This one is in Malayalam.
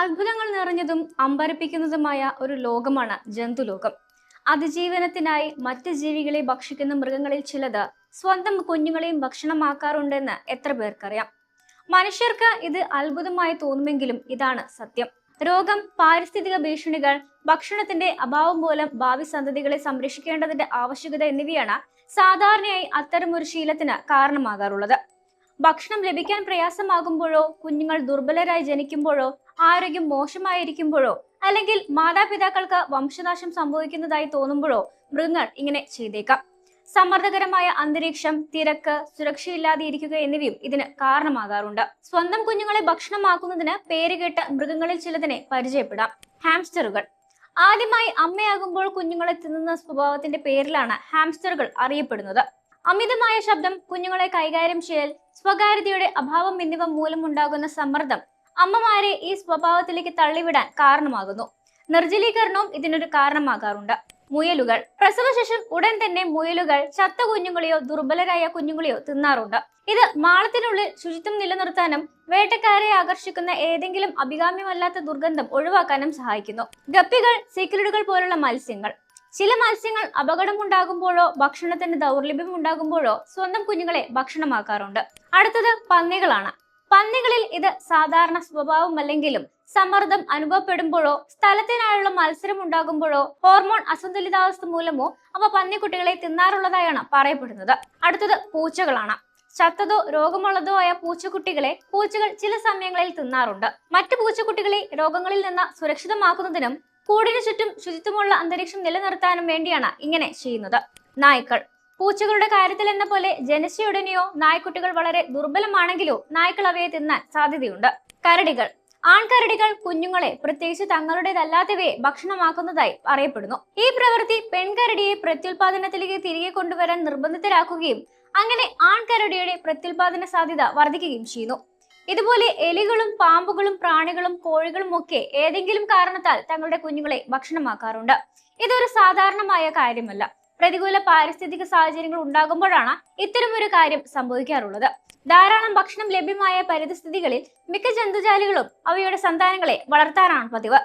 അത്ഭുതങ്ങൾ നിറഞ്ഞതും അമ്പരപ്പിക്കുന്നതുമായ ഒരു ലോകമാണ് ജന്തുലോകം. അതിജീവനത്തിനായി മറ്റ് ജീവികളെ ഭക്ഷിക്കുന്ന മൃഗങ്ങളിൽ ചിലത് സ്വന്തം കുഞ്ഞുങ്ങളെയും ഭക്ഷണമാക്കാറുണ്ടെന്ന് എത്ര പേർക്കറിയാം. മനുഷ്യർക്ക് ഇത് അത്ഭുതമായി തോന്നുമെങ്കിലും ഇതാണ് സത്യം. രോഗം പാരിസ്ഥിതിക ഭീഷണികൾ ഭക്ഷണത്തിന്റെ അഭാവം മൂലം ഭാവി സന്തതികളെ സംരക്ഷിക്കേണ്ടതിന്റെ ആവശ്യകത എന്നിവയാണ് സാധാരണയായി അത്തരമൊരു ശീലത്തിന് കാരണമാകാറുള്ളത്. ഭക്ഷണം ലഭിക്കാൻ പ്രയാസമാകുമ്പോഴോ കുഞ്ഞുങ്ങൾ ദുർബലരായി ജനിക്കുമ്പോഴോ ആരോഗ്യം മോശമായിരിക്കുമ്പോഴോ അല്ലെങ്കിൽ മാതാപിതാക്കൾക്ക് വംശനാശം സംഭവിക്കുന്നതായി തോന്നുമ്പോഴോ മൃഗങ്ങൾ ഇങ്ങനെ ചെയ്തേക്കാം. സമ്മർദ്ദകരമായ അന്തരീക്ഷം തിരക്ക് സുരക്ഷയില്ലാതെ ഇരിക്കുക എന്നിവയും ഇതിന് കാരണമാകാറുണ്ട്. സ്വന്തം കുഞ്ഞുങ്ങളെ ഭക്ഷണമാക്കുന്നതിന് പേരുകേട്ട മൃഗങ്ങളിൽ ചിലതിനെ പരിചയപ്പെടാം. ഹാംസ്റ്ററുകൾ. ആദ്യമായി അമ്മയാകുമ്പോൾ കുഞ്ഞുങ്ങളെ തിന്നുന്ന സ്വഭാവത്തിന്റെ പേരിലാണ് ഹാംസ്റ്ററുകൾ അറിയപ്പെടുന്നത്. അമിതമായ ശബ്ദം കുഞ്ഞുങ്ങളെ കൈകാര്യം ചെയ്യൽ സ്വകാര്യതയുടെ അഭാവം എന്നിവ മൂലമുണ്ടാകുന്ന സമ്മർദ്ദം അമ്മമാരെ ഈ സ്വഭാവത്തിലേക്ക് തള്ളിവിടാൻ കാരണമാകുന്നു. നിർജലീകരണവും ഇതിനൊരു കാരണമാകാറുണ്ട്. മുയലുകൾ. പ്രസവശേഷം ഉടൻ തന്നെ മുയലുകൾ ചത്ത കുഞ്ഞുങ്ങളെയോ ദുർബലരായ കുഞ്ഞുങ്ങളെയോ തിന്നാറുണ്ട്. ഇത് മാളത്തിനുള്ളിൽ ശുചിത്വം നിലനിർത്താനും വേട്ടക്കാരെ ആകർഷിക്കുന്ന ഏതെങ്കിലും അഭികാമ്യമല്ലാത്ത ദുർഗന്ധം ഒഴിവാക്കാനും സഹായിക്കുന്നു. ഗപ്പികൾ സീക്രഡുകൾ പോലുള്ള മത്സ്യങ്ങൾ. ചില മത്സ്യങ്ങൾ അപകടമുണ്ടാകുമ്പോഴോ ഭക്ഷണത്തിന്റെ ദൗർലഭ്യം ഉണ്ടാകുമ്പോഴോ സ്വന്തം കുഞ്ഞുങ്ങളെ ഭക്ഷണമാക്കാറുണ്ട്. അടുത്തത് പന്നികളാണ്. പന്നികളിൽ ഇത് സാധാരണ സ്വഭാവമല്ലെങ്കിലും സമ്മർദ്ദം അനുഭവപ്പെടുമ്പോഴോ സ്ഥലത്തിനായുള്ള മത്സരം ഉണ്ടാകുമ്പോഴോ ഹോർമോൺ അസന്തുലിതാവസ്ഥ മൂലമോ അവ പന്നിക്കുട്ടികളെ തിന്നാറുള്ളതായാണ് പറയപ്പെടുന്നത്. അടുത്തത് പൂച്ചകളാണ്. ചത്തതോ രോഗമുള്ളതോ ആയ പൂച്ചക്കുട്ടികളെ പൂച്ചകൾ ചില സമയങ്ങളിൽ തിന്നാറുണ്ട്. മറ്റു പൂച്ചക്കുട്ടികളെ രോഗങ്ങളിൽ നിന്ന് സുരക്ഷിതമാക്കുന്നതിനും കൂടിനു ചുറ്റും ശുചിത്വമുള്ള അന്തരീക്ഷം നിലനിർത്താനും വേണ്ടിയാണ് ഇങ്ങനെ ചെയ്യുന്നത്. നായ്ക്കൾ. പൂച്ചകളുടെ കാര്യത്തിൽ എന്ന പോലെ ജനിച്ചയുടനെയോ നായ്ക്കുട്ടികൾ വളരെ ദുർബലമാണെങ്കിലോ നായ്ക്കൾ അവയെ തിന്നാൻ സാധ്യതയുണ്ട്. കരടികൾ. ആൺകരടികൾ കുഞ്ഞുങ്ങളെ പ്രത്യേകിച്ച് തങ്ങളുടേതല്ലാത്തവയെ ഭക്ഷണമാക്കുന്നതായി അറിയപ്പെടുന്നു. ഈ പ്രവൃത്തി പെൺകരടിയെ പ്രത്യുൽപാദനത്തിലേക്ക് തിരികെ കൊണ്ടുവരാൻ നിർബന്ധിതരാക്കുകയും അങ്ങനെ ആൺകരടിയുടെ പ്രത്യുൽപാദന സാധ്യത വർദ്ധിക്കുകയും ചെയ്യുന്നു. ഇതുപോലെ എലികളും പാമ്പുകളും പ്രാണികളും കോഴികളും ഒക്കെ ഏതെങ്കിലും കാരണത്താൽ തങ്ങളുടെ കുഞ്ഞുങ്ങളെ ഭക്ഷണമാക്കാറുണ്ട്. ഇതൊരു സാധാരണമായ കാര്യമല്ല. പ്രതികൂല പാരിസ്ഥിതിക സാഹചര്യങ്ങൾ ഉണ്ടാകുമ്പോഴാണ് ഇത്തരമൊരു കാര്യം സംഭവിക്കാറുള്ളത്. ധാരാളം ഭക്ഷണം ലഭ്യമായ പരിതസ്ഥിതികളിൽ മിക്ക ജന്തുജാലികളും അവയുടെ സന്താനങ്ങളെ വളർത്താനാണ് പതിവ്.